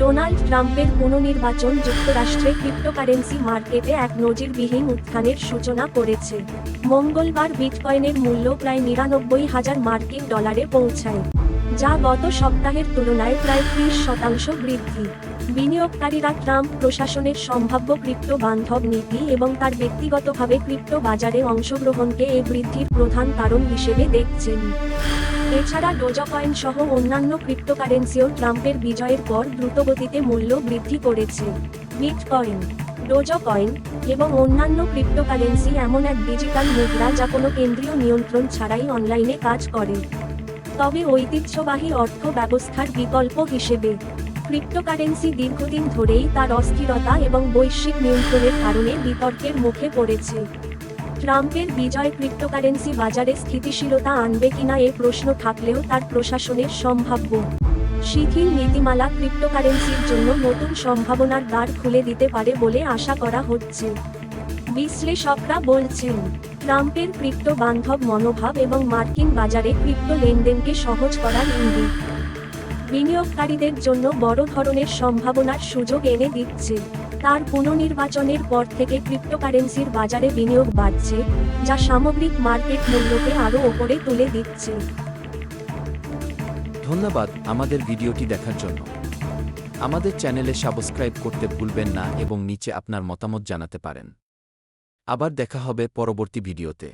Donald ট্রাম্পের পুনর্নির্বাচন যুক্তরাষ্ট্রে cryptocurrency মার্কেটে এক নজিরবিহীন উত্থানের সূচনা করেছে। মঙ্গলবার বিটকয়েনের মূল্য প্রায় নিরানব্বই হাজার মার্কিন ডলারে পৌঁছায়, যা গত সপ্তাহের তুলনায় প্রায় ত্রিশ শতাংশ বৃদ্ধি। বিনিয়োগকারীরা ট্রাম্প প্রশাসনের সম্ভাব্য ক্রিপ্টো বান্ধব নীতি এবং তার ব্যক্তিগতভাবে ক্রিপ্টো বাজারে অংশগ্রহণকে এই বৃদ্ধির প্রধান কারণ হিসেবে দেখছেন। এছাড়া ডোজকয়েন সহ অন্যান্য ক্রিপ্টোকারেন্সিও ট্রাম্পের বিজয়ের পর দ্রুতগতিতে মূল্য বৃদ্ধি করেছে। বিটকয়েন ডোজকয়েন এবং অন্যান্য ক্রিপ্টোকারেন্সি এমন এক ডিজিটাল মুদ্রা যা কোনো কেন্দ্রীয় নিয়ন্ত্রণ ছাড়াই অনলাইনে কাজ করে। তবে ঐতিহ্যবাহী অর্থ ব্যবস্থার বিকল্প হিসেবে ক্রিপ্টোকারেন্সি দীর্ঘদিন ধরেই তার অস্থিরতা এবং বৈশ্বিক নিয়ন্ত্রণের কারণে বিতর্কের মুখে পড়েছে। ট্রাম্পের বিজয় ক্রিপ্টোকারেন্সি বাজারে স্থিতিশীলতা আনবে কিনা এ প্রশ্ন থাকলেও তার প্রশাসনের সম্ভাব্য শিথিল নীতিমালা ক্রিপ্টোকারেন্সির জন্য নতুন সম্ভাবনার দ্বার খুলে দিতে পারে বলে আশা করা হচ্ছে। বিশ্লেষকরা বলছেন, ট্রাম্পের ক্রিপ্টো বান্ধব মনোভাব এবং মার্কিন বাজারে ক্রিপ্টো লেনদেনকে সহজ করার ইঙ্গিত বিনিয়োগকারীদের জন্য বড় ধরনের সম্ভাবনার সুযোগ এনে দিচ্ছে। তার পুনর্নির্বাচনের পর থেকে ক্রিপ্টোকারেন্সির বাজারে বিনিয়োগ বাড়ছে, যা সামগ্রিক মার্কেট মূল্যকে আরও ওপরে তুলে দিচ্ছে। ধন্যবাদ আমাদের ভিডিওটি দেখার জন্য। আমাদের চ্যানেলে সাবস্ক্রাইব করতে ভুলবেন না এবং নিচে আপনার মতামত জানাতে পারেন। আবার দেখা হবে পরবর্তী ভিডিওতে।